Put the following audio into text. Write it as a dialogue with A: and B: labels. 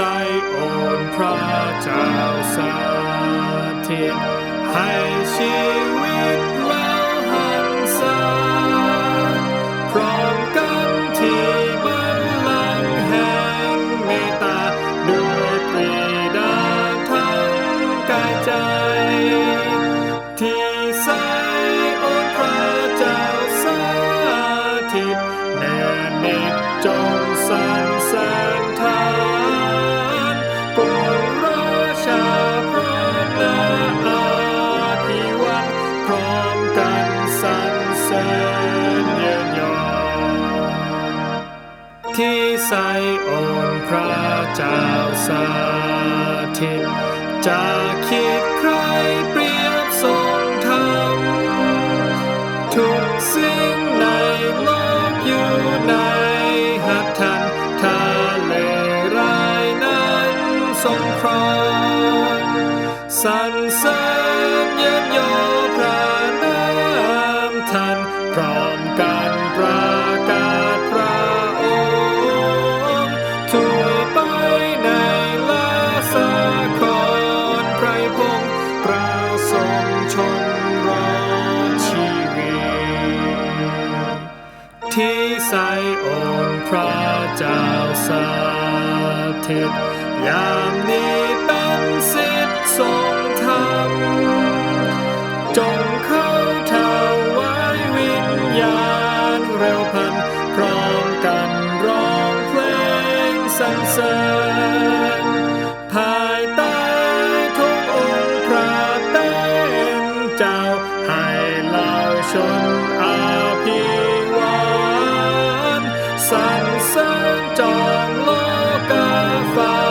A: seier on prata satin, hei เสริญเยินยอที่ไซโอนพระเจ้าสาธิตจะคิดใครเปรียบทรงธรรมทุกสิ่งในโลกอยู่ในหัตถ์ทะเลรายนั้นทรงครองสรรเสริญเยินยอพ ที่ไซโอนพระเจ้าสาธิตยามนี้เป็นสิทธิทรงธรรมจงเข้าถวายวิญญาณเร็วพัน พร้อมกันร้องเพลงสรรเสริญภายใต้ทุกองค์พระเป็นเจ้าให้เหล่าชน 想在我家化。